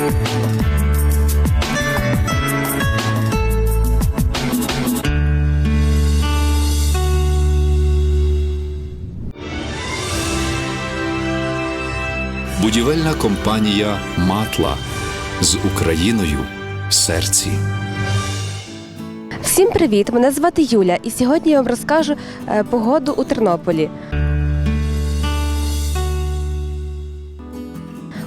Будівельна компанія Матла з Україною в серці. Всім привіт! Мене звати Юля, і сьогодні я вам розкажу е, погоду у Тернополі.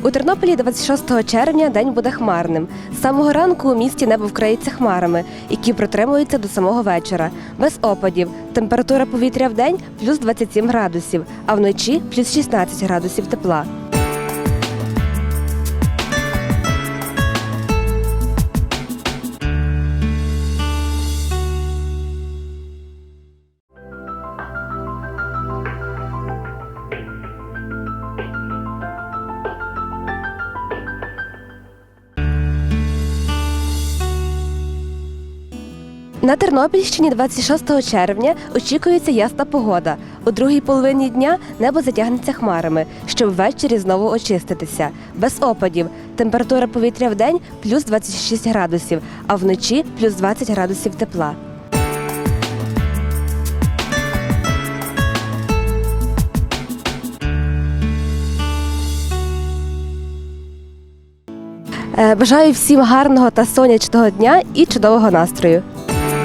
У Тернополі 26 червня день буде хмарним. З самого ранку у місті небо вкриється хмарами, які протримуються до самого вечора. Без опадів. Температура повітря в день плюс 27 градусів, а вночі плюс 16 градусів тепла. На Тернопільщині 26 червня очікується ясна погода. У другій половині дня небо затягнеться хмарами, щоб ввечері знову очиститися. Без опадів. Температура повітря в день плюс 26 градусів, а вночі плюс 20 градусів тепла. Е, Бажаю всім гарного та сонячного дня і чудового настрою.